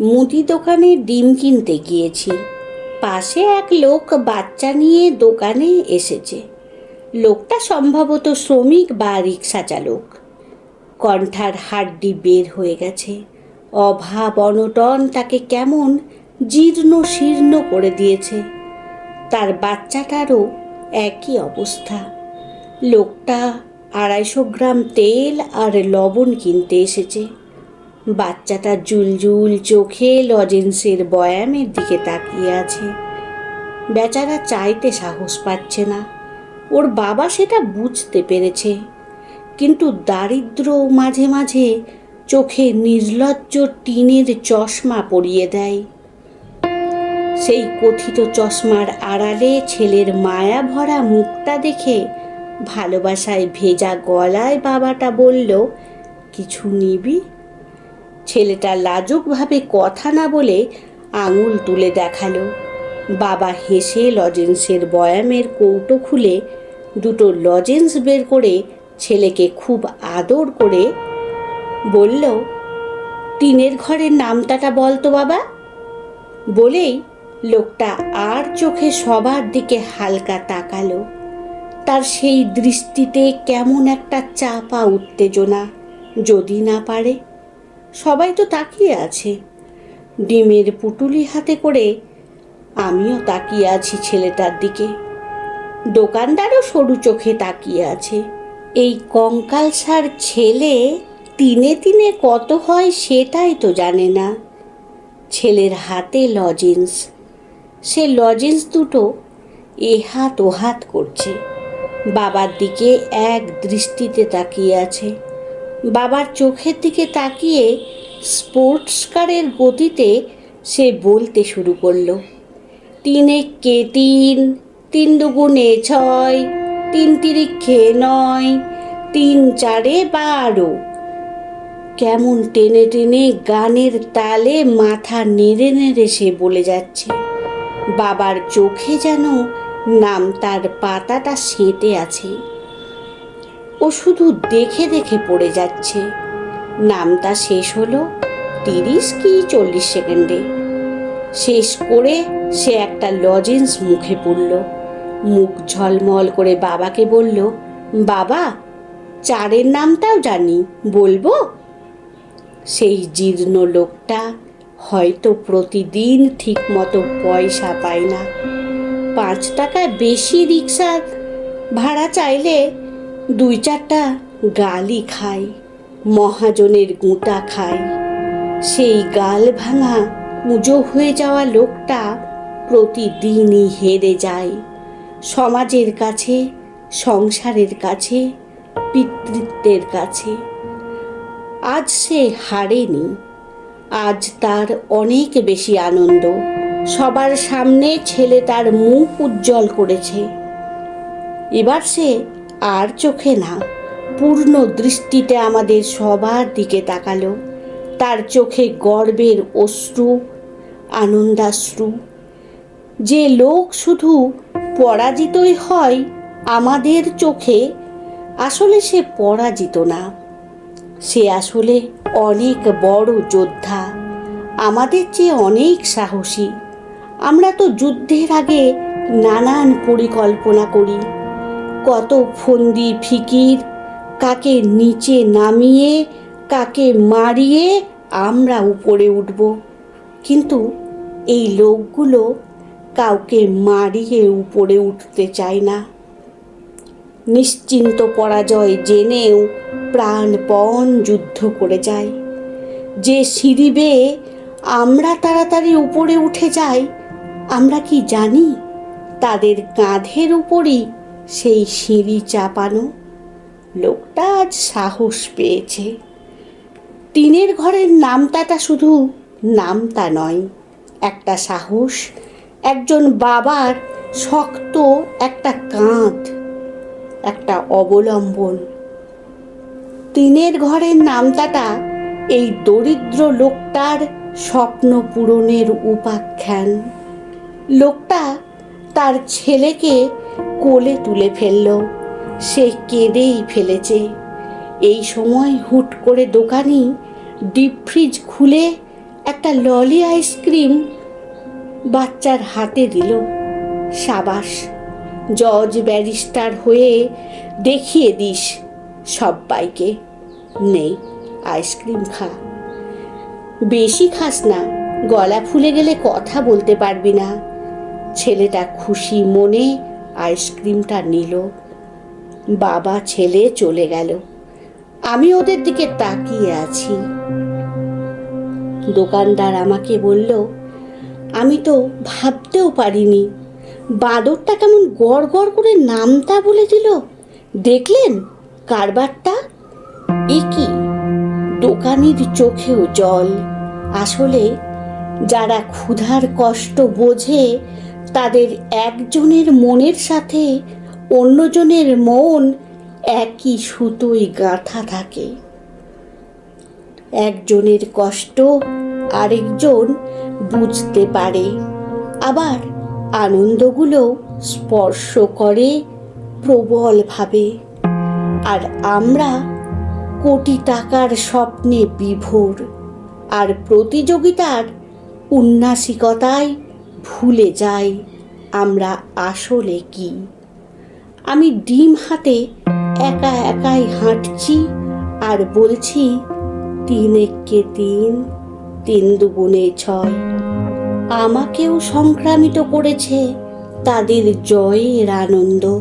মুদি দোকানে ডিম কিনতে গিয়েছি। পাশে এক লোক বাচ্চা নিয়ে দোকানে এসেছে। লোকটা সম্ভবত শ্রমিক বা রিক্সা চালক। কণ্ঠার হাড্ডি বের হয়ে গেছে। অভাব অনটন তাকে কেমন জীর্ণ শীর্ণ করে দিয়েছে। তার বাচ্চাটারও একই অবস্থা। লোকটা আড়াইশো গ্রাম তেল আর লবণ কিনতে এসেছে। বাচ্চাটা জুলজুল চোখে লজেন্সের বয়ামের দিকে তাকিয়ে আছে। বেচারা চাইতে সাহস পাচ্ছে না। ওর বাবা সেটা বুঝতে পেরেছে। কিন্তু দারিদ্র মাঝে মাঝে চোখে নির্লজ্জ টিনের চশমা পরিয়ে দেয়। সেই কথিত চশমার আড়ালে ছেলের মায়া ভরা মুখটা দেখে ভালোবাসায় ভেজা গলায় বাবাটা বলল, কিছু নিবি? ছেলেটা লাজুকভাবে কথা না বলে আঙুল তুলে দেখাল। বাবা হেসে লজেন্সের বয়ামের কৌটো খুলে দুটো লজেন্স বের করে ছেলেকে খুব আদর করে বলল, টিনের ঘরের নামটাটা বল তো বাবা। বলেই লোকটা আর চোখে সবার দিকে হালকা তাকালো। তার সেই দৃষ্টিতে কেমন একটা চাপা উত্তেজনা যদি না পারে। সবাই তো তাকিয়ে আছে। ডিমের পুটুলি হাতে করে আমিও তাকিয়ে আছি ছেলেটার দিকে। দোকানদারও সরু চোখে তাকিয়ে আছে। এই কঙ্কালসার ছেলে তিনে তিনে কত হয় সেটাই তো জানে না। ছেলের হাতে লজেন্স। সে লজেন্স দুটো এ হাত ও হাত করছে। বাবার দিকে এক দৃষ্টিতে তাকিয়ে আছে। বাবার চোখের দিকে তাকিয়ে স্পোর্টস কারের গতিতে সে বলতে শুরু করল। তিনে কে তিন তিন দুগুণে ছয়, তিন তিরিক্ষে নয়, তিন চারে বারো। কেমন টেনে টেনে গানের তালে মাথা নেড়ে নেড়ে সে বলে যাচ্ছে। বাবার চোখে যেন নাম তার পাতাটা সেঁটে আছে। ও শুধু দেখে দেখে পড়ে যাচ্ছে। নামটা শেষ হলো তিরিশ কি চল্লিশ সেকেন্ডে। শেষ করে সে একটা লজেন্স মুখে পুরল মুখ ঝলমল করে বাবাকে বলল, বাবা, চারের নামটাও জানি, বলব? সেই জীর্ণ লোকটা হয়তো প্রতিদিন ঠিক মতো পয়সা পায় না। পাঁচ টাকা বেশি রিক্সা ভাড়া চাইলে দুই চারটা গালি খায়, মহাজনের গুঁতা খায়। সেই গাল ভাঙা পুজো হয়ে যাওয়া লোকটা প্রতিদিনই হেরে যায়। সমাজের কাছে, সংসারের কাছে, পিতৃত্বের কাছে। আজ সে হারেনি, আজ তার অনেক বেশি আনন্দ। সবার সামনে ছেলে তার মুখ উজ্জ্বল করেছে। এবার সে আর চোখে না। পূর্ণ দৃষ্টিতে আমাদের সবার দিকে তাকালো। তার চোখে গর্বের অশ্রু, আনন্দাশ্রু। যে লোক শুধু পরাজিতই হয় আমাদের চোখে, আসলে সে পরাজিত না। সে আসলে অনেক বড় যোদ্ধা। আমাদের চেয়ে অনেক সাহসী। আমরা তো যুদ্ধের আগে নানান পরিকল্পনা করি। কত ফন্দি ফিকির, কাকে নিচে নামিয়ে, কাকে মারিয়ে আমরা উপরে উঠব। কিন্তু এই লোকগুলো কাউকে মারিয়ে উপরে উঠতে চায় না। নিশ্চিন্ত পরাজয় জেনেও প্রাণপণ যুদ্ধ করে যায়। যে সিঁড়ি বেয়ে আমরা তাড়াতাড়ি উপরে উঠে যাই, আমরা কি জানি? তাদের কাঁধের উপরই সেই সিঁড়ি চাপানো লোকটা আজ সাহস পেয়েছে। টিনের ঘরের নামতাটা শুধু নামতা নয়, একটা সাহস, একজন বাবার শক্ত একটা কাঁধ, একটা অবলম্বন। টিনের ঘরের নামতাটা এই দরিদ্র লোকটার স্বপ্ন পূরণের উপাখ্যান। লোকটা তার ছেলেকে কোলে তুলে ফেলল। সে কেঁদেই ফেলেছে। এই সময় হুট করে দোকানি ডিপ ফ্রিজ খুলে একটা ললি আইসক্রিম বাচ্চার হাতে দিল। সাবাস, জজ ব্যারিস্টার হয়ে দেখিয়ে দিস সব্বাইকে। নেই, আইসক্রিম খা। বেশি খাস না, গলা ফুলে গেলে কথা বলতে পারবি না। ছেলেটা খুশি মনে আইসক্রিমটা নিল। বাবা, ছেলে চলে গেল। আমি ওদের দিকে তাকিয়ে আছি। দোকানদার আমাকে বলল, আমি তো ভাবতেও পারিনি। বাঁদরটা কেমন গড় গড় করে নামতা বলে দিল। দেখলেন কারবারটা? এ কি? দোকানির চোখেও জল। আসলে যারা ক্ষুধার কষ্ট বোঝে তাদের একজনের মনের সাথে অন্যজনের মন একই সুতোয় গাঁথা থাকে। একজনের কষ্ট আরেকজন বুঝতে পারে, আবার আনন্দগুলো স্পর্শ করে প্রবলভাবে। আর আমরা কোটি টাকার স্বপ্নে বিভোর, আর প্রতিযোগিতার উন্নাসিকতায় ভুলে যাই আমরা আসলে কি। আমি ডিম হাতে একা একাই হাঁটছি আর বলছি তিন একে তিন তিন দুগুণে ছয়। আমাকেও সংক্রামিত করেছে তাদের জয়ের আনন্দ।